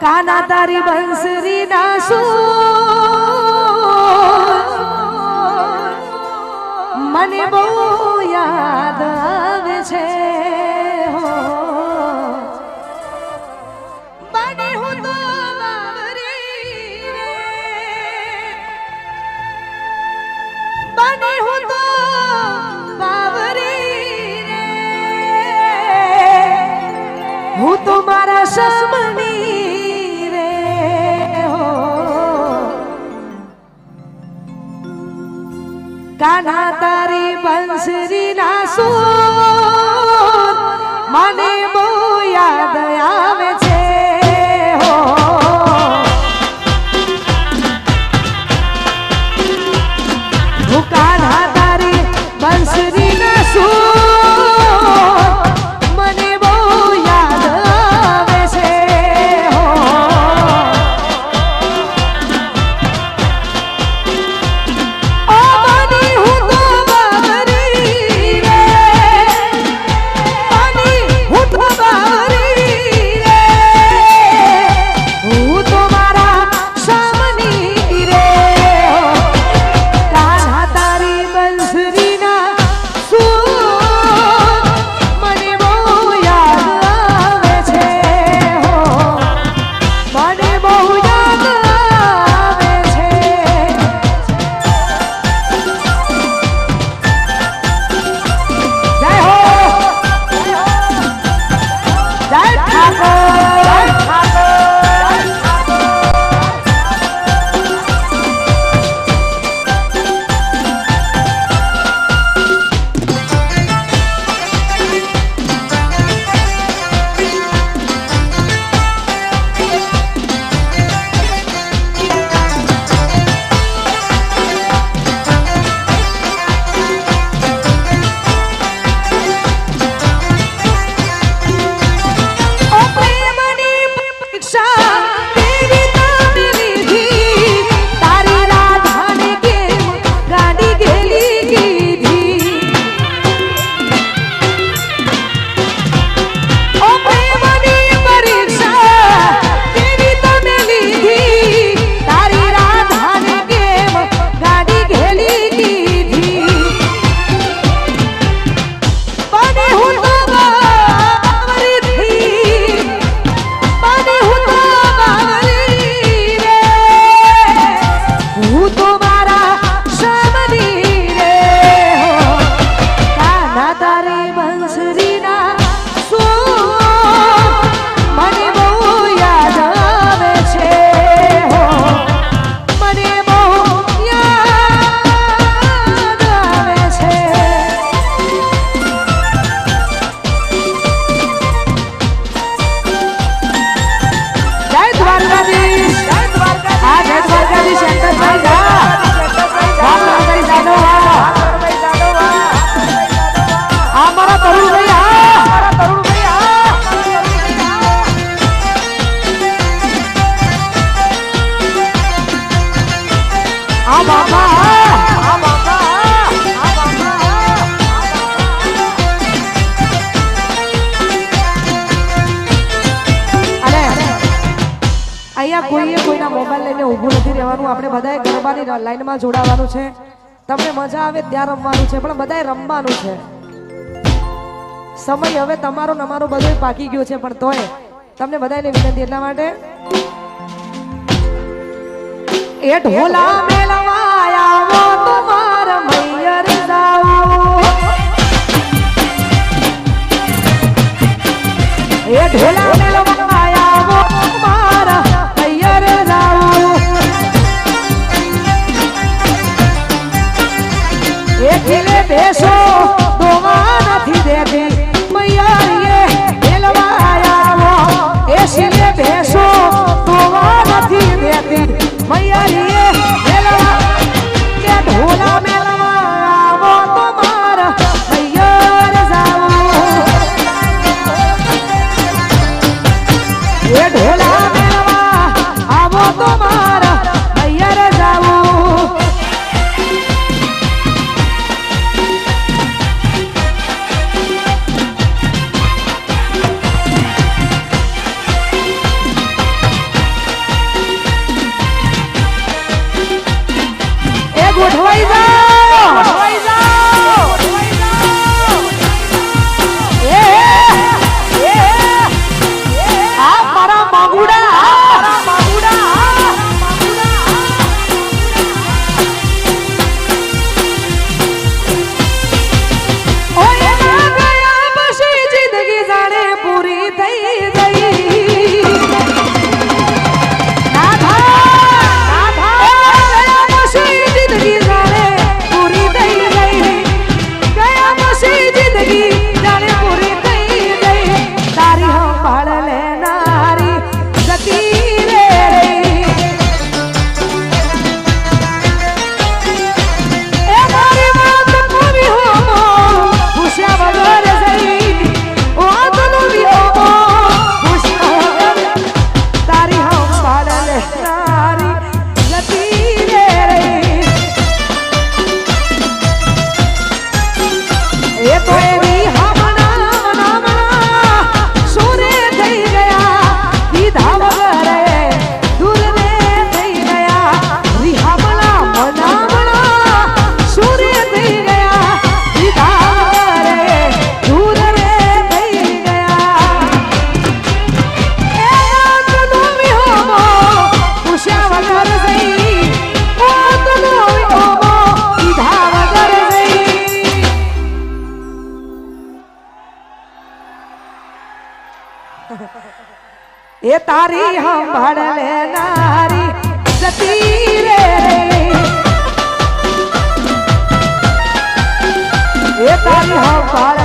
કાના તારી બંસરી ના શું મને બહુ યાદ આવે છે. સસમણી રે હો કાના તારી બંસરી ના સુ રમવાનું આપણે બધાએ ગરબાની લાઈનમાં જોડાવાનું છે. તમને મજા આવે ત્યાં રમવાનું છે, પણ બધાએ રમવાનું છે. સમય હવે તમારો અમારો બધું પાકી ગયો છે, પણ તોય. તમને બધાને વિનંતી એટલા માટે. એ ઢોલા મેલવાયા તમાર મૈયર જાઓ એ ઢોલા ભેસો એ તારી સંભાળ લેનારી જતી રે. એ તારી સંભાળ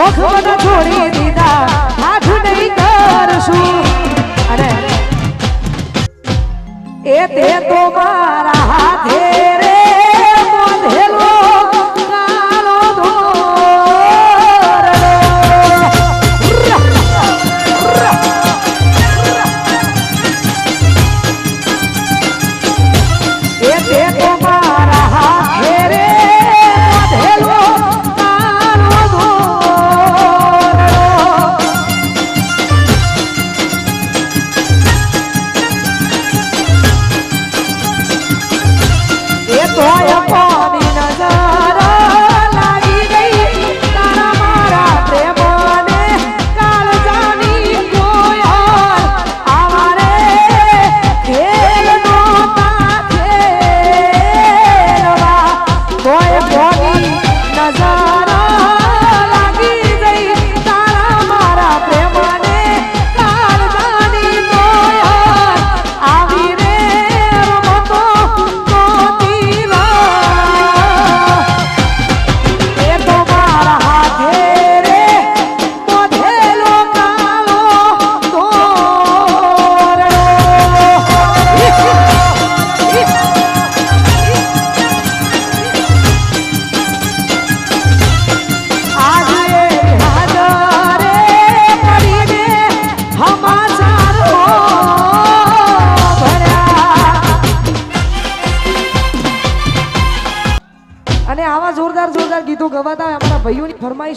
શોખ બધા દીધા. હાથ નહીં કરશું અરે એ તે તો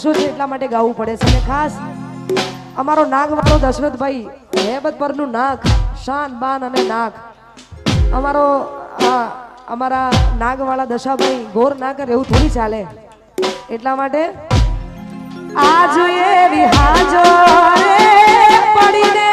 વર્ષો એટલા માટે ગાવું પડે છે. અને ખાસ અમારો નાગવાળો દશરથભાઈ, હેબત પરનું નાક શાન, બાન અને નાક અમારો અમારા નાગવાળા દશાભાઈ ગોર ના કરે એવું થોડી ચાલે. એટલા માટે આ જોઈએ પડીને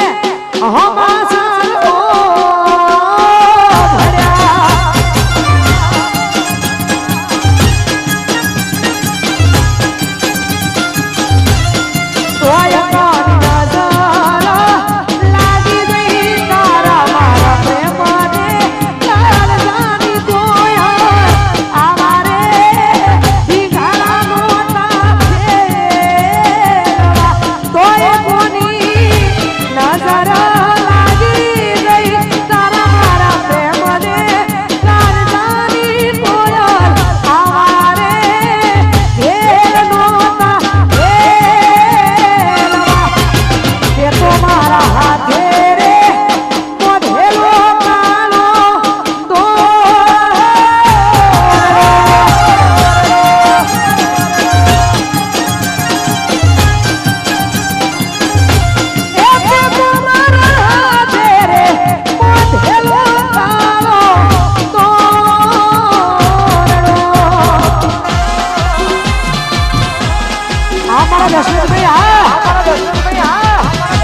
અમારા દશરથભાઈ હા.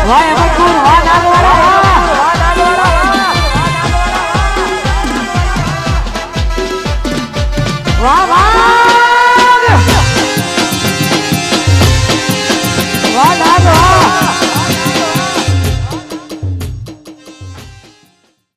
વાહ અમરપુર વાહ નાગવાડા વાહ વાહ.